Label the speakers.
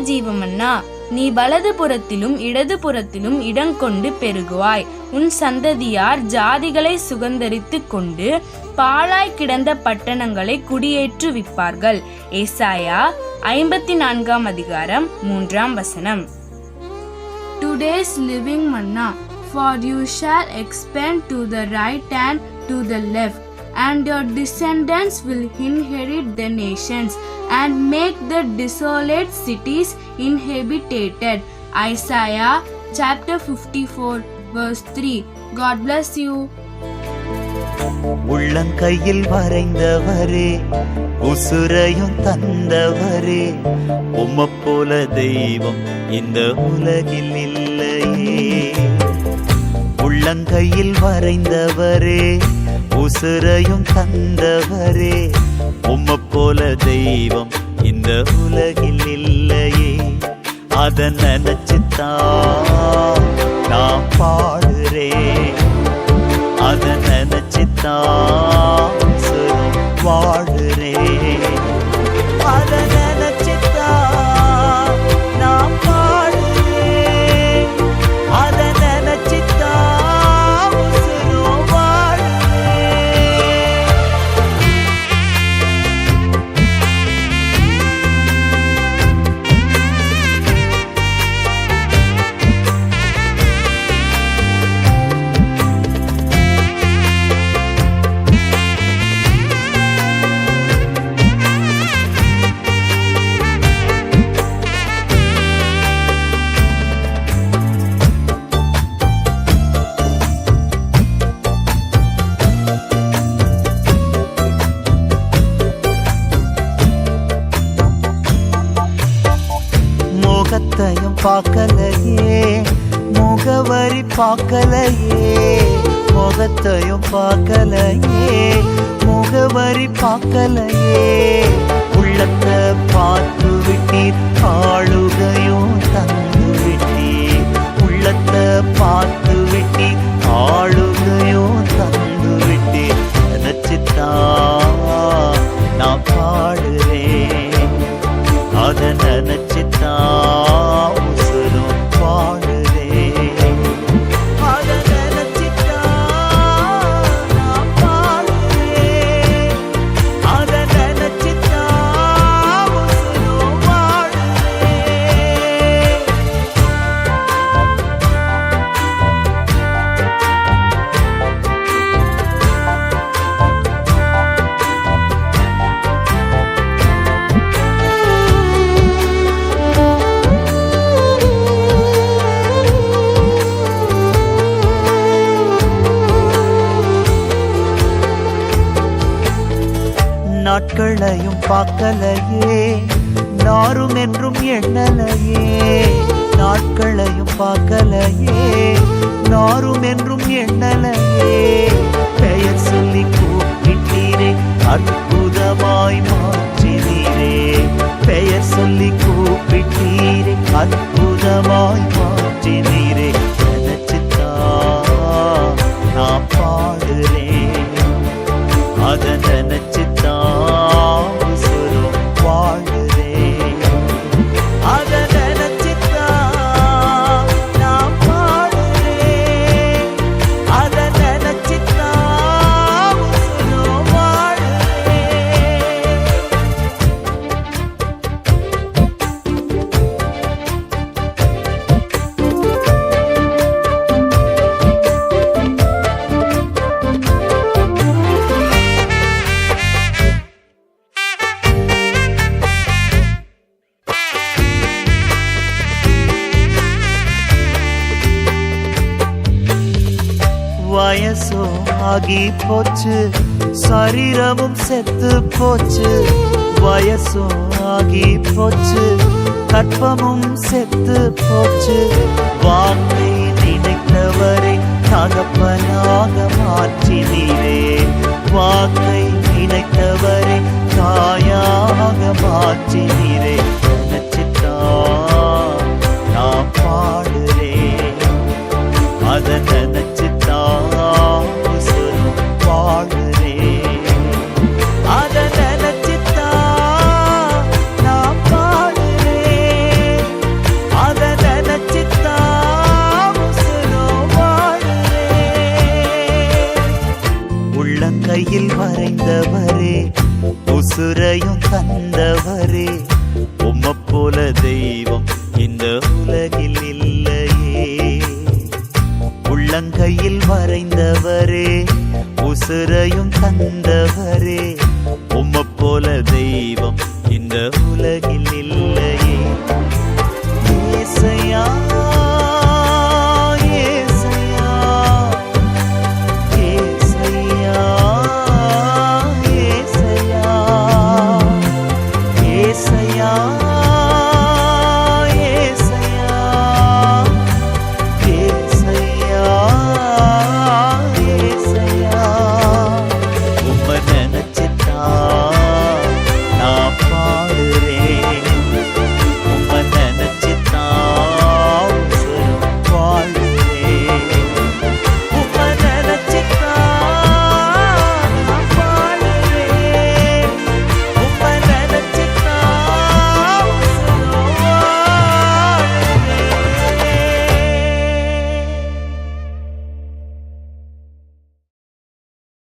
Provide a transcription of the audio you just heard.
Speaker 1: ஜீவமன்னா நீ வலது புறத்திலும் இடது புறத்திலும் இடங்கொண்டு பெருகுவாய். உன் சந்ததியார் ஜாதிகளை சுகந்தரித்து கொண்டு பாழாய் கிடந்த பட்டணங்களை குடியேற்றுவிப்பார்கள். ஏசாயா ஐம்பத்தி நான்காம் அதிகாரம் மூன்றாம் வசனம். Today's living manna for you shall expand to the right and to the left and your descendants will inherit the nations and make the desolate cities inhabited. Isaiah chapter 54, verse 3. God bless you.
Speaker 2: உள்ளங்கையில் வரைந்தவரே உசுரையும் தந்தவரே உம்ம போல தெய்வம் இந்த உலகில் இல்லையே உள்ளங்கையில் வரைந்தவரே உசுரையும் தந்தவரே உம்ம போல தெய்வம் இந்த உலகில் இல்லையே. அத நினைச்சுத்தான் நான் பாடுறேன். அத நினைச்சுத்தான் சுரம் பார்க்கலையே முகவரி பார்க்கலையே முகத்தையும் பார்க்கலையே முகவரி பார்க்கலையே. உள்ளத்தை பார்த்து விட்டீர் ஆளுகையும் தந்து விட்டீர். உள்ளத்தை பார்த்து விட்டீர் ஆளுகையும் தந்து விட்டீர். நினைச்சுத்தான் நான் பாடுறேன். அத நினைச்சுத்தான் உசுரும் பாடுறேன் நாட்களையும் பார்க்கலையே. நாரும் என்றும் எண்ணலையே. நாட்களையும் பார்க்கலையே. நாரும் என்றும் எண்ணலையே. பெயர் சொல்லி கூப்பிட்டீரே அற்புதமாய் மாற்றினீரே. பெயர் சொல்லி கூப்பிட்டீரே அற்புதமாய் வயசும் ஆகி போச்சு. சரீரமும் செத்து போச்சு. வயசும் ஆகி போச்சு. கற்பமும் செத்து போச்சு. வாக்கை நினைத்தவரை தகப்பனாக மாற்றினீரே. வாக்கை நினைத்தவரை தாயாக மாற்றினீரே. கையில் வரைந்தவரே உசுரையும் தந்தவரே. உம்ம போல தெய்வம் இந்த உலகில் இல்லையே. உள்ளங்கையில் வரைந்தவரே உசுரையும் தந்தவரே. உம்ம போல தெய்வம் இந்த உலகில் இல்லையே. ஏசையா